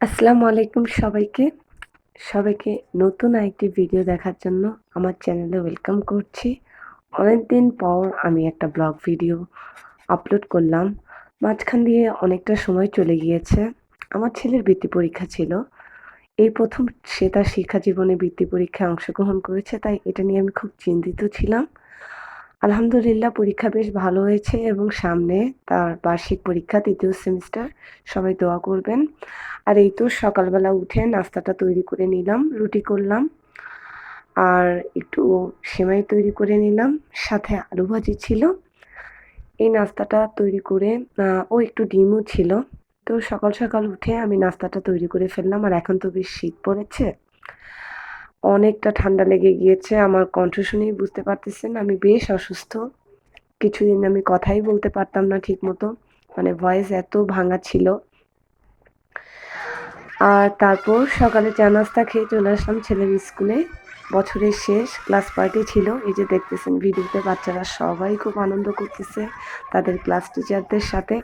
আসসালামু আলাইকুম সবাইকে। সবাইকে নতুন আরেকটি ভিডিও দেখার জন্য আমার চ্যানেলে ওয়েলকাম করছি। অনেকদিন পর আমি একটা ব্লগ ভিডিও আপলোড করলাম। মাঝখান দিয়ে অনেকটা সময় চলে গিয়েছে। আমার ছেলের বৃত্তি পরীক্ষা ছিল। এই প্রথম সে তার শিক্ষা জীবনে বৃত্তি পরীক্ষায় অংশগ্রহণ করেছে, তাই এটা নিয়ে আমি খুব চিন্তিত ছিলাম। আলহামদুলিল্লাহ, পরীক্ষা বেশ ভালো হয়েছে এবং সামনে তার বার্ষিক পরীক্ষা তৃতীয় সেমিস্টার। সবাই দোয়া করবেন। আর এই তো সকালবেলা উঠে নাস্তাটা তৈরি করে নিলাম, রুটি করলাম। আর একটু সেমাই তৈরি করে নিলাম, সাথে আলু ভাজি ছিল। এই নাস্তাটা তৈরি করে ও একটু ডিমও ছিল। তো সকাল সকাল উঠে আমি নাস্তাটা তৈরি করে ফেললাম, আর এখন তো বেশ শীত পড়েছে। অনেকটা ঠান্ডা লেগে গিয়েছে, আমার কণ্ঠ শুনেই বুঝতে পারতেছেন আমি বেশ অসুস্থ। কিছুদিন আমি কথাই বলতে পারতাম না ঠিক মতো মানে ভয়েস এত ভাঙা ছিল। আর তারপর সকালে চা নাস্তা খেয়ে চলে আসলাম ছেলের স্কুলে। বছরের শেষ, ক্লাস পার্টি ছিল, এই যে দেখতেছেন ভিডিওতে বাচ্চারা সবাই খুব আনন্দ করতেছে তাদের ক্লাস টিচারদের সাথে।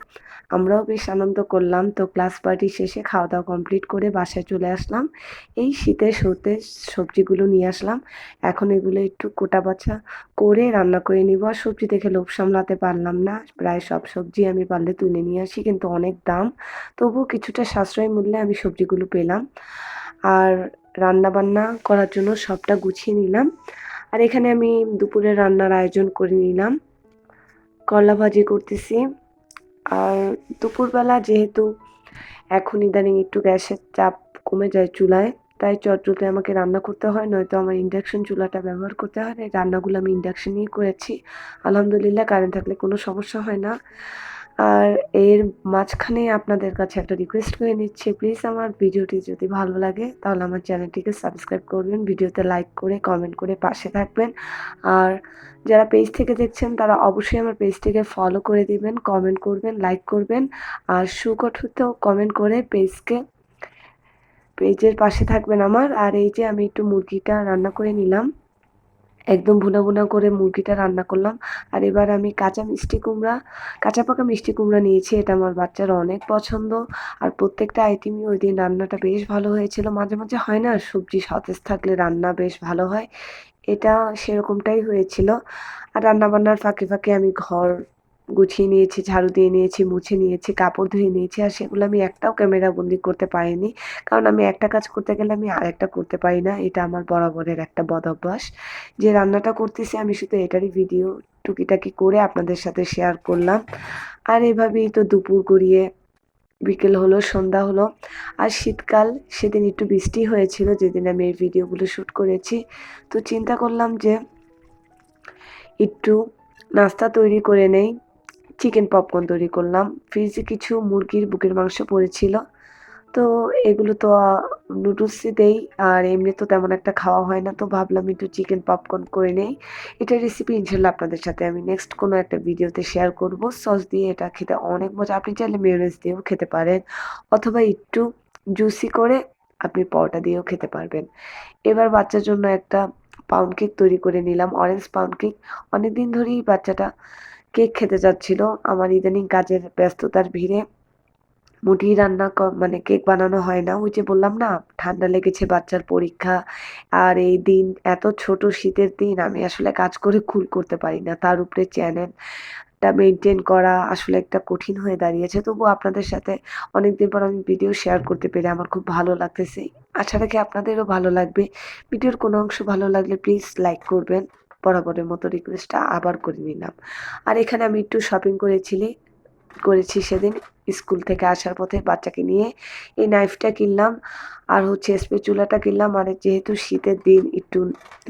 আমরাও বেশ আনন্দ করলাম, তো ক্লাস পার্টি শেষে খাওয়া দাওয়া কমপ্লিট করে বাসায় চলে আসলাম। এই শীতের শোতে সবজিগুলো নিয়ে আসলাম। এখন এগুলো একটু কোটা বাছা করে রান্না করে নিব। আর সবজি দেখে লোভ সামলাতে পারলাম না, প্রায় সব সবজি আমি পারলে তুলে নিয়ে আসি, কিন্তু অনেক দাম। তবুও কিছুটা সাশ্রয় মূল্যে আমি সবজিগুলো পেলাম। আর রান্না বান্না করার জন্য সবটা গুছিয়ে নিলাম। আর এখানে আমি দুপুরে রান্নার আয়োজন করে নিলাম। করলা ভাজি করতেছি। আর দুপুরবেলা যেহেতু এখন ইদানিং একটু গ্যাসের চাপ কমে যায় চুলায়, তাই চটজলদি আমাকে রান্না করতে হয়, নয়তো আমার ইন্ডাকশন চুলাটা ব্যবহার করতে হয়। এই রান্নাগুলো আমি ইন্ডাকশনেই করেছি। আলহামদুলিল্লাহ কারেন্ট থাকলে কোনো সমস্যা হয় না। আর এর মাঝখানে আপনাদের কাছে একটা রিকোয়েস্ট করে নিচ্ছি। প্লিজ আমার ভিডিওটি যদি ভালো লাগে, তাহলে আমার চ্যানেলটিকে সাবস্ক্রাইব করবেন, ভিডিওতে লাইক করে কমেন্ট করে পাশে থাকবেন। আর যারা পেজ থেকে দেখছেন, তারা অবশ্যই আমার পেজটিকে ফলো করে দিবেন কমেন্ট করবেন লাইক করবেন। আর সুকঠিত কমেন্ট করে পেজকে পেজের পাশে থাকবেন আমার। আর এই যে আমি একটু মুরগিটা রান্না করে নিলাম। একদম ভুনা ভুনা করে মুরগিটা রান্না করলাম। আর এবার আমি কাঁচা মিষ্টি কুমড়া, কাঁচা পাকা মিষ্টি কুমড়া নিয়েছি, এটা আমার বাচ্চার অনেক পছন্দ। আর প্রত্যেকটা আইটেমই ওই দিন রান্নাটা বেশ ভালো হয়েছিল। মাঝে মাঝে হয় না, সবজি সতেজ থাকলে রান্না বেশ ভালো হয়। এটা সেরকমটাই হয়েছিল। আর রান্নাবান্নার ফাঁকে ফাঁকে আমি ঘর গুছিয়ে নিয়েছি, ঝাড়ু দিয়ে নিয়েছি, মুছে নিয়েছি, কাপড় ধুয়ে নিয়েছি আর সেগুলো আমি একটাও ক্যামেরা বন্দি করতে পারিনি। কারণ আমি একটা কাজ করতে গেলে আমি আরেকটা করতে পারি না। এটা আমার বরাবরের একটা বদ অভ্যাস। যে রান্নাটা করতেছি আমি শুধু এটারই ভিডিও টুকিটাকি করে আপনাদের সাথে শেয়ার করলাম। আর এভাবেই তো দুপুর গড়িয়ে বিকেল হলো, সন্ধ্যা হলো। আর শীতকাল, সেদিন একটু বৃষ্টি হয়েছিল, যেদিন আমি এই ভিডিওগুলো শ্যুট করেছি। তো চিন্তা করলাম যে একটু নাস্তা তৈরি করে নেই। চিকেন পপকর্ন তৈরি করলাম। ফ্রিজে কিছু মুরগির বুকের মাংস পড়েছিল। তো এগুলো তো নুডলসই দেই, আর এমনি তো তেমন একটা খাওয়া হয় না। তো ভাবলাম একটু চিকেন পপকর্ন করে নেই। এটা রেসিপি ইনশাল্লাহ আপনাদের সাথে আমি নেক্সট কোনো একটা ভিডিওতে শেয়ার করব। সস দিয়ে এটা খেতে অনেক মজা। আপনি চাইলে মেয়নেজ দিয়েও খেতে পারেন। অথবা একটু জুসি করে আপনি পরোটা দিয়েও খেতে পারবেন। এবার বাচ্চার জন্য একটা পাউন্ড কেক তৈরি করে নিলাম। অরেঞ্জ পাউন্ড কেক অনেক দিন ধরেই বাচ্চাটা কেক খেতে যাচ্ছিল। আমার ইদানিং কাজের ব্যস্ততার ভিড়ে মুটি রান্না মানে কেক বানানো হয় না। ওই যে বললাম না, ঠান্ডা লেগেছে বাচ্চার পরীক্ষা। আর এই দিন, এত ছোট শীতের দিন, আমি আসলে কাজ করে কুল করতে পারি না। তার উপরে চ্যানেলটা মেনটেন করা আসলে একটা কঠিন হয়ে দাঁড়িয়েছে। তবু আপনাদের সাথে অনেকদিন পর আমি ভিডিও শেয়ার করতে পেরে আমার খুব ভালো লাগতেছে। আশা রাখি আপনাদেরও ভালো লাগবে। ভিডিওর কোনো অংশ ভালো লাগলে প্লিজ লাইক করবেন। বরাবরের মতো রিকোয়েস্টটা আবার করে নিলাম। আর এখানে আমি একটু শপিং করেছিলি, করেছি সেদিন স্কুল থেকে আসার পথে বাচ্চাকে নিয়ে। এই নাইফটা কিনলাম, আর হচ্ছে স্প্রে চুলাটা কিনলাম। আর যেহেতু শীতের দিন একটু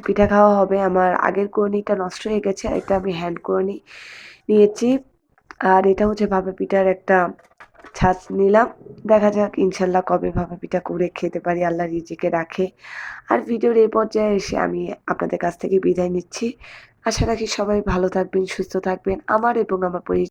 পিঠা খাওয়া হবে, আমার আগের কোরনিটা নষ্ট হয়ে গেছে, এটা আমি হ্যান্ড কোরনি নিয়েছি। আর এটা হচ্ছে ভাবে পিঠার একটা ছাঁচ নিলাম। দেখা যাক, ইনশাল্লাহ কবে ভাপা পিঠা করে খেতে পারি, আল্লাহ রিজিকে রাখে। আর ভিডিওর এই পর্যায়ে এসে আমি আপনাদের কাছ থেকে বিদায় নিচ্ছি। আশা রাখি সবাই ভালো থাকবেন, সুস্থ থাকবেন। আমার এবং আমার পরি